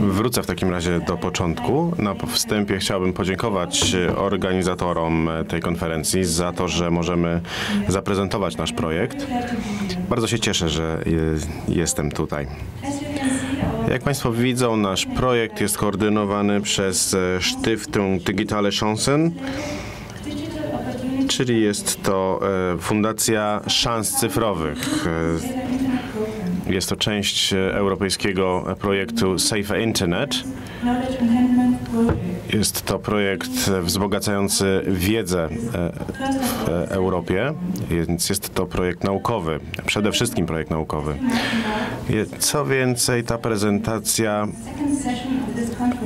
Wrócę w takim razie do początku. Na wstępie chciałbym podziękować organizatorom tej konferencji za to, że możemy zaprezentować nasz projekt. Bardzo się cieszę, że jestem tutaj. Jak Państwo widzą, nasz projekt jest koordynowany przez Stiftung Digitale Chancen, czyli jest to e, Fundacja Szans Cyfrowych. E, jest to część europejskiego projektu Safe Internet. Jest to projekt wzbogacający wiedzę e, w Europie, więc jest to projekt naukowy, przede wszystkim projekt naukowy. Co więcej, ta prezentacja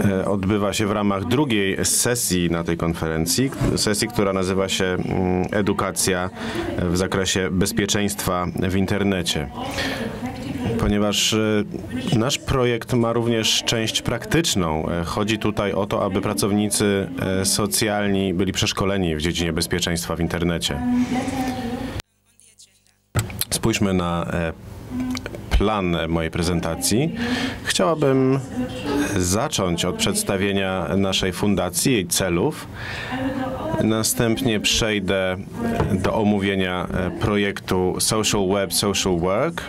e, odbywa się w ramach drugiej sesji na tej konferencji, sesji, która nazywa się mm, Edukacja w zakresie bezpieczeństwa w internecie ponieważ e, nasz projekt ma również część praktyczną. E, chodzi tutaj o to, aby pracownicy socjalni byli przeszkoleni w dziedzinie bezpieczeństwa w internecie. Spójrzmy na plan mojej prezentacji. Chciałabym zacząć od przedstawienia naszej fundacji, jej celów. Następnie przejdę do omówienia projektu Social Web, Social Work.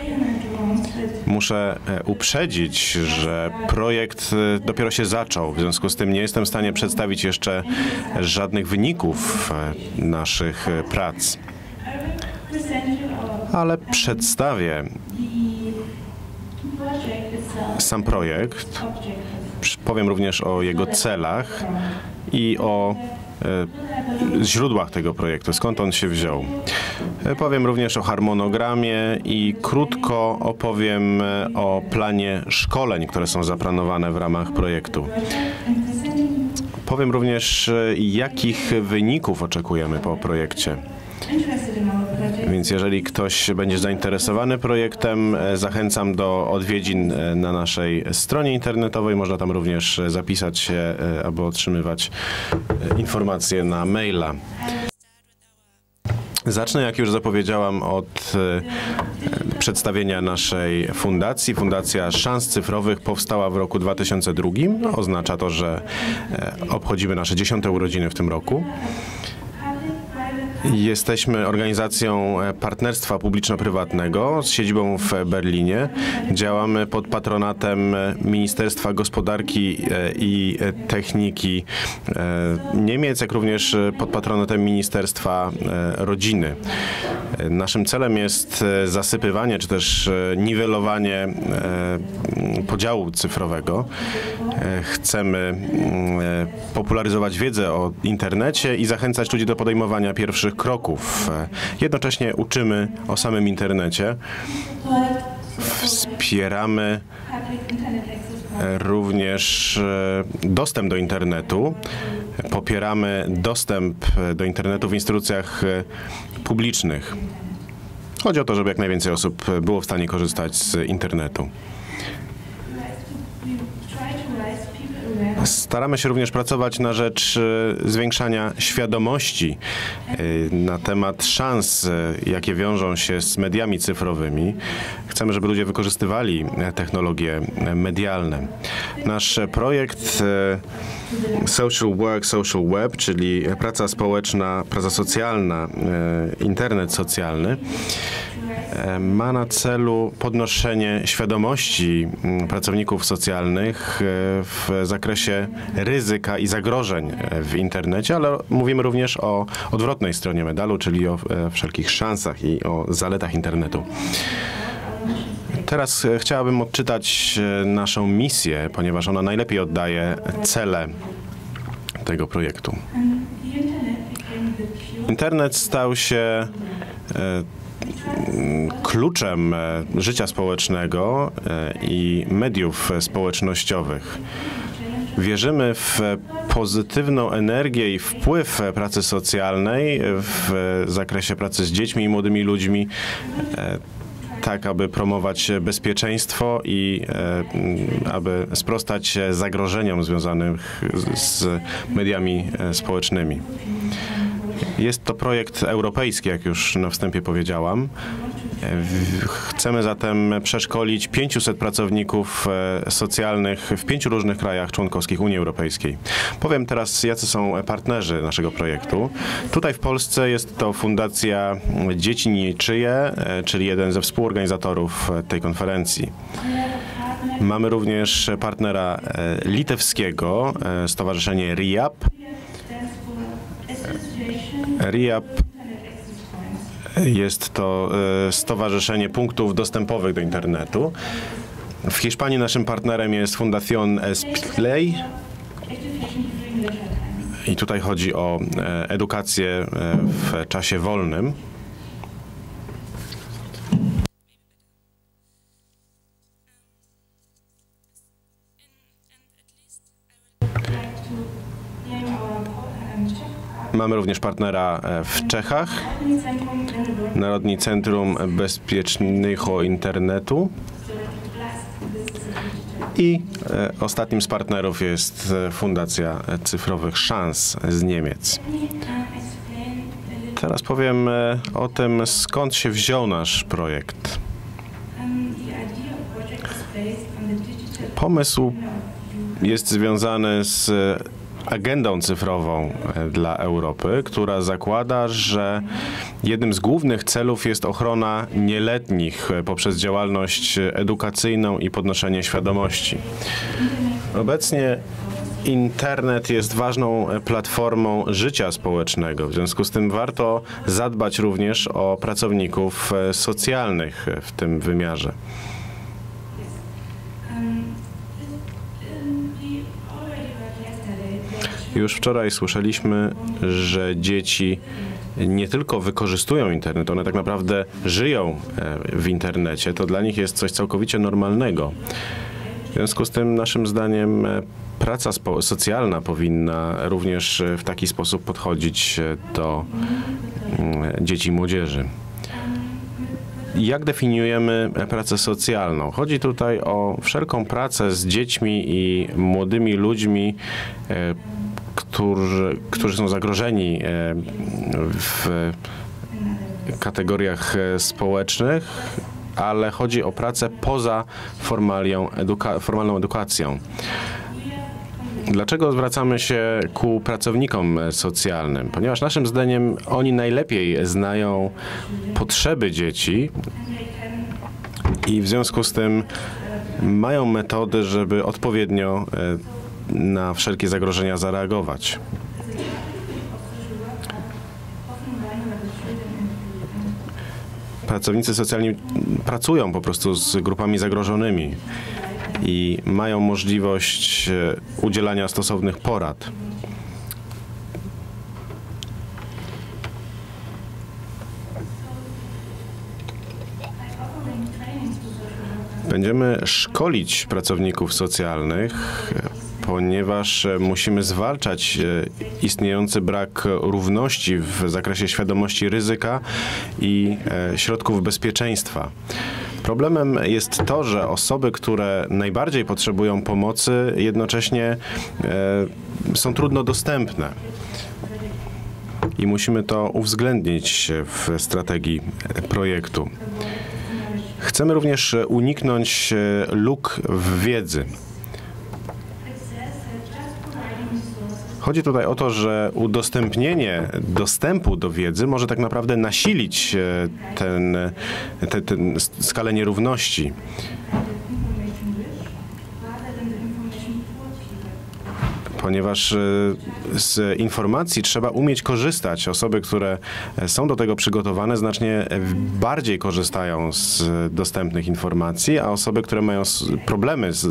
Muszę uprzedzić, że projekt dopiero się zaczął, w związku z tym nie jestem w stanie przedstawić jeszcze żadnych wyników naszych prac. Ale przedstawię sam projekt. Powiem również o jego celach i o e, źródłach tego projektu, skąd on się wziął. E, powiem również o harmonogramie i krótko opowiem e, o planie szkoleń, które są zaplanowane w ramach projektu. Powiem również, jakich wyników oczekujemy po projekcie. Więc jeżeli ktoś będzie zainteresowany projektem, e, zachęcam do odwiedzin e, na naszej stronie internetowej. Można tam również zapisać się, e, aby otrzymywać informacje na maila. Zacznę, jak już zapowiedziałam, od przedstawienia naszej fundacji. Fundacja Szans Cyfrowych powstała w roku 2002. Oznacza to, że obchodzimy nasze dziesiąte urodziny w tym roku. Jesteśmy organizacją e, partnerstwa publiczno-prywatnego z siedzibą w Berlinie. Działamy pod patronatem e, Ministerstwa Gospodarki e, i Techniki Niemiec, jak również pod patronatem Ministerstwa Rodziny. Naszym celem jest zasypywanie czy też niwelowanie podziału cyfrowego. Chcemy popularyzować wiedzę o internecie i zachęcać ludzi do podejmowania pierwszych kroków. Jednocześnie uczymy o samym internecie. Wspieramy również e, dostęp do internetu. Popieramy dostęp do internetu w instytucjach e, publicznych. Chodzi o to, żeby jak najwięcej osób było w stanie korzystać z internetu. Staramy się również pracować na rzecz e, zwiększania świadomości e, na temat szans, e, jakie wiążą się z mediami cyfrowymi. Chcemy, żeby ludzie wykorzystywali technologie medialne. Nasz projekt Social Work, Social Web, czyli praca społeczna, praca socjalna, internet socjalny, ma na celu podnoszenie świadomości mm, pracowników socjalnych e, w zakresie ryzyka i zagrożeń e, w internecie, ale mówimy również o odwrotnej stronie medalu, czyli o e, wszelkich szansach i o zaletach internetu. Teraz chciałabym odczytać naszą misję, ponieważ ona najlepiej oddaje cele tego projektu. Internet stał się kluczem e, życia społecznego e, i mediów społecznościowych. Wierzymy w pozytywną energię i wpływ pracy socjalnej w zakresie pracy z dziećmi i młodymi ludźmi, e, tak aby promować bezpieczeństwo i aby sprostać zagrożeniom związanym z mediami społecznymi. Jest to projekt europejski, jak już na wstępie powiedziałam. Chcemy zatem przeszkolić 500 pracowników e, socjalnych w pięciu różnych krajach członkowskich Unii Europejskiej. Powiem teraz, jacy są partnerzy naszego projektu. Tutaj w Polsce jest to Fundacja Dzieci Niczyje, e, czyli jeden ze współorganizatorów e, tej konferencji. Mamy również partnera litewskiego, Stowarzyszenie RIAP. RIAP jest to e, Stowarzyszenie Punktów Dostępowych do Internetu. W Hiszpanii naszym partnerem jest Fundación Esplay. I tutaj chodzi o e, edukację e, w czasie wolnym. Mamy również partnera e, w Czechach, Narodni Centrum Bezpiecznego Internetu. I e, ostatnim z partnerów jest e, Fundacja Cyfrowych Szans z Niemiec. Teraz powiem o tym, skąd się wziął nasz projekt. Pomysł jest związany z agendą cyfrową e, dla Europy, która zakłada, że jednym z głównych celów jest ochrona nieletnich e, poprzez działalność edukacyjną i podnoszenie świadomości. Obecnie Internet jest ważną e, platformą życia społecznego. W związku z tym warto zadbać również o pracowników socjalnych w tym wymiarze. Już wczoraj słyszeliśmy, że dzieci nie tylko wykorzystują internet, one tak naprawdę żyją e, w internecie. To dla nich jest coś całkowicie normalnego. W związku z tym, naszym zdaniem, e, praca socjalna powinna również e, w taki sposób podchodzić do mm, dzieci i młodzieży. Jak definiujemy pracę socjalną? Chodzi tutaj o wszelką pracę z dziećmi i młodymi ludźmi, którzy, którzy są zagrożeni e, w kategoriach e, społecznych, ale chodzi o pracę poza eduka- formalną edukacją. Dlaczego zwracamy się ku pracownikom socjalnym? Ponieważ naszym zdaniem oni najlepiej znają potrzeby dzieci i w związku z tym mają metody, żeby odpowiednio e, na wszelkie zagrożenia zareagować. Pracownicy socjalni pracują po prostu z grupami zagrożonymi i mają możliwość e, udzielania stosownych porad. Będziemy szkolić pracowników socjalnych, ponieważ e, musimy zwalczać e, istniejący brak równości w zakresie świadomości ryzyka i e, środków bezpieczeństwa. Problemem jest to, że osoby, które najbardziej potrzebują pomocy, jednocześnie są trudno dostępne. I musimy to uwzględnić w strategii projektu. Chcemy również uniknąć luk w wiedzy. Chodzi tutaj o to, że udostępnienie dostępu do wiedzy może tak naprawdę nasilić e, ten, te, ten skalę nierówności. Ponieważ e, z informacji trzeba umieć korzystać. Osoby, które są do tego przygotowane, znacznie bardziej korzystają z dostępnych informacji, a osoby, które mają problemy z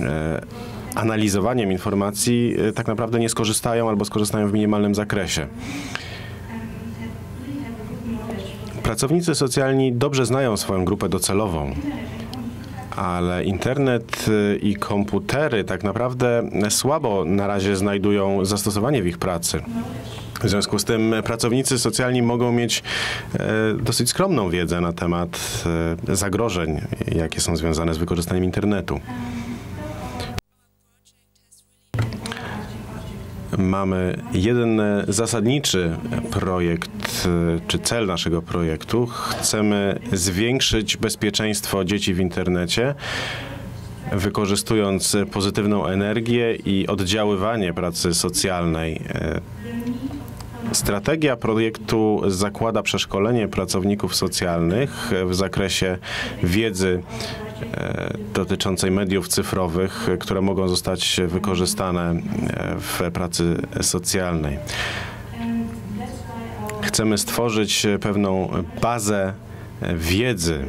e, analizowaniem informacji y, tak naprawdę nie skorzystają albo skorzystają w minimalnym zakresie. Pracownicy socjalni dobrze znają swoją grupę docelową, ale internet y, i komputery tak naprawdę słabo na razie znajdują zastosowanie w ich pracy. W związku z tym pracownicy socjalni mogą mieć e, dosyć skromną wiedzę na temat e, zagrożeń, jakie są związane z wykorzystaniem internetu. Mamy jeden zasadniczy projekt, czy cel naszego projektu. Chcemy zwiększyć bezpieczeństwo dzieci w internecie, wykorzystując pozytywną energię i oddziaływanie pracy socjalnej. Strategia projektu zakłada przeszkolenie pracowników socjalnych w zakresie wiedzy e, dotyczącej mediów cyfrowych, które mogą zostać wykorzystane e, w pracy socjalnej. Chcemy stworzyć pewną bazę wiedzy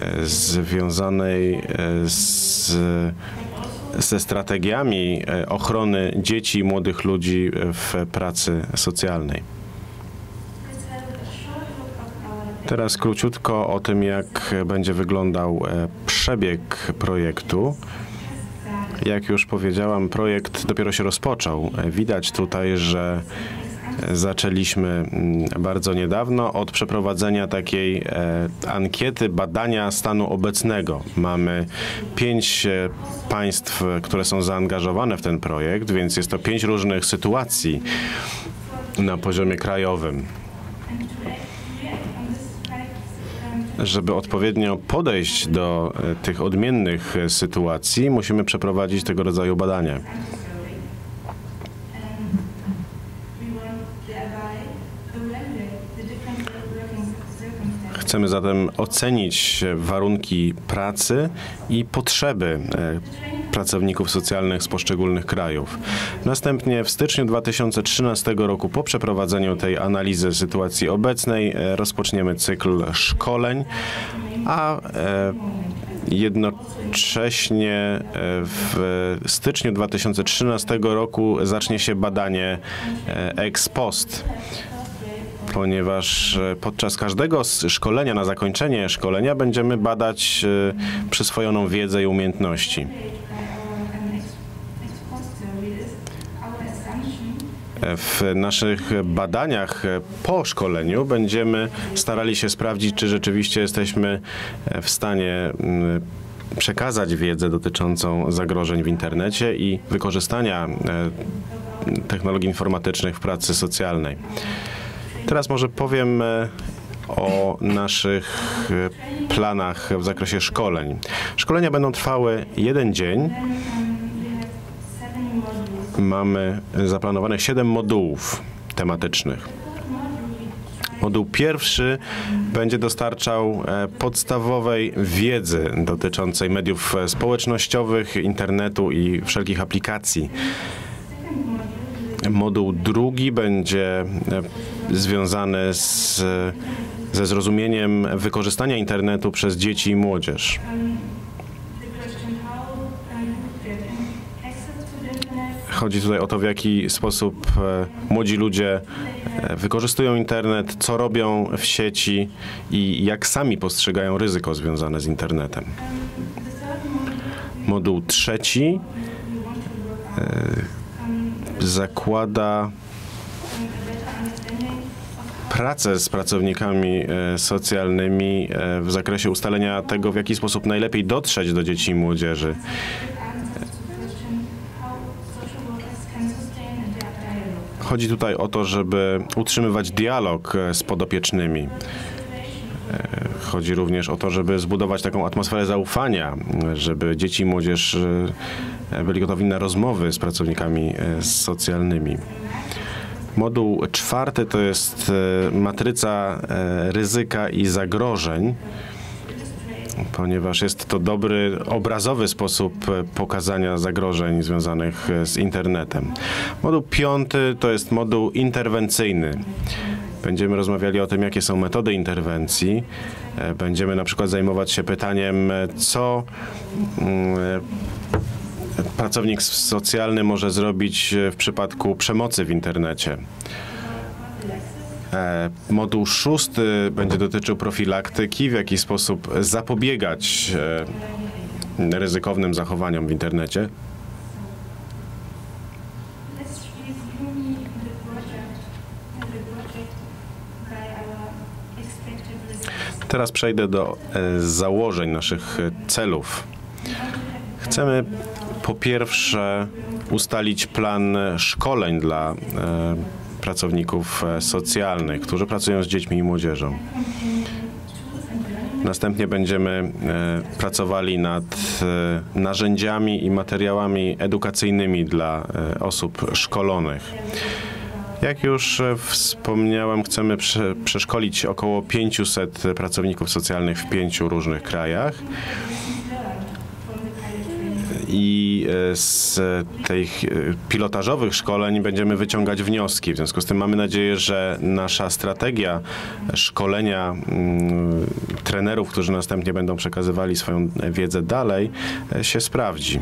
e, związanej z ze strategiami e, ochrony dzieci i młodych ludzi w pracy socjalnej. Teraz króciutko o tym, jak będzie wyglądał e, przebieg projektu. Jak już powiedziałam, projekt dopiero się rozpoczął. Widać tutaj, że zaczęliśmy mm, bardzo niedawno od przeprowadzenia takiej e, ankiety badania stanu obecnego. Mamy pięć e, państw, które są zaangażowane w ten projekt, więc jest to pięć różnych sytuacji na poziomie krajowym. Żeby odpowiednio podejść do e, tych odmiennych sytuacji, musimy przeprowadzić tego rodzaju badania. Chcemy zatem ocenić warunki pracy i potrzeby e, pracowników socjalnych z poszczególnych krajów. Następnie w styczniu 2013 roku, po przeprowadzeniu tej analizy sytuacji obecnej, e, rozpoczniemy cykl szkoleń, a e, Jednocześnie w styczniu 2013 roku zacznie się badanie ex post ponieważ e, podczas każdego szkolenia, na zakończenie szkolenia będziemy badać e, przyswojoną wiedzę i umiejętności. W naszych badaniach po szkoleniu będziemy starali się sprawdzić, czy rzeczywiście jesteśmy w stanie mm, przekazać wiedzę dotyczącą zagrożeń w internecie i wykorzystania e, technologii informatycznych w pracy socjalnej. Teraz może powiem e, o naszych e, planach w zakresie szkoleń. Szkolenia będą trwały jeden dzień. Mamy zaplanowane 7 modułów tematycznych. Moduł pierwszy będzie dostarczał e, podstawowej wiedzy dotyczącej mediów społecznościowych, internetu i wszelkich aplikacji. Moduł drugi będzie związane z, ze zrozumieniem wykorzystania internetu przez dzieci i młodzież. Chodzi tutaj o to, w jaki sposób e, młodzi ludzie e, wykorzystują internet, co robią w sieci i jak sami postrzegają ryzyko związane z internetem. Moduł trzeci e, zakłada pracę z pracownikami socjalnymi w zakresie ustalenia tego, w jaki sposób najlepiej dotrzeć do dzieci i młodzieży. Chodzi tutaj o to, żeby utrzymywać dialog e, z podopiecznymi. Chodzi również o to, żeby zbudować taką atmosferę zaufania, żeby dzieci i młodzież byli gotowi na rozmowy z pracownikami socjalnymi. Moduł czwarty to jest e, matryca e, ryzyka i zagrożeń, ponieważ jest to dobry, obrazowy sposób e, pokazania zagrożeń związanych z internetem. Moduł piąty to jest moduł interwencyjny. Będziemy rozmawiali o tym, jakie są metody interwencji. Będziemy na przykład zajmować się pytaniem, co mm, pracownik socjalny może zrobić e, w przypadku przemocy w internecie. E, moduł szósty będzie dotyczył profilaktyki, w jaki sposób zapobiegać e, ryzykownym zachowaniom w internecie. Teraz przejdę do założeń naszych celów Chcemy po pierwsze ustalić plan szkoleń dla e, pracowników e, socjalnych, którzy pracują z dziećmi i młodzieżą. Następnie będziemy e, pracowali nad e, narzędziami i materiałami edukacyjnymi dla osób szkolonych. Jak już wspomniałem, chcemy prze, przeszkolić około 500 pracowników socjalnych w pięciu różnych krajach. I e, z tych e, pilotażowych szkoleń będziemy wyciągać wnioski. W związku z tym mamy nadzieję, że nasza strategia szkolenia mm, trenerów, którzy następnie będą przekazywali swoją wiedzę dalej, e, się sprawdzi.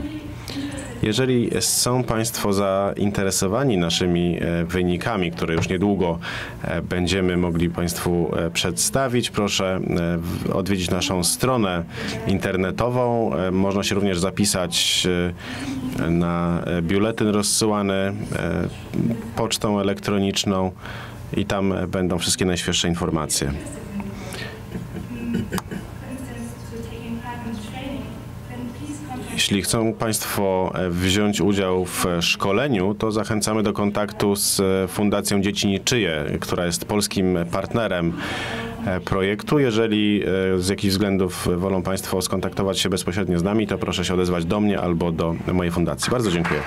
Jeżeli są Państwo zainteresowani naszymi e, wynikami, które już niedługo e, będziemy mogli Państwu e, przedstawić, proszę odwiedzić naszą stronę internetową. Można się również zapisać na biuletyn rozsyłany pocztą elektroniczną i tam będą wszystkie najświeższe informacje. Jeśli chcą Państwo e, wziąć udział w e, szkoleniu, to zachęcamy do kontaktu z e, Fundacją Dzieci Niczyje, która jest polskim partnerem projektu. Jeżeli z jakichś względów wolą Państwo skontaktować się bezpośrednio z nami, to proszę się odezwać do mnie albo do mojej fundacji. Bardzo dziękuję.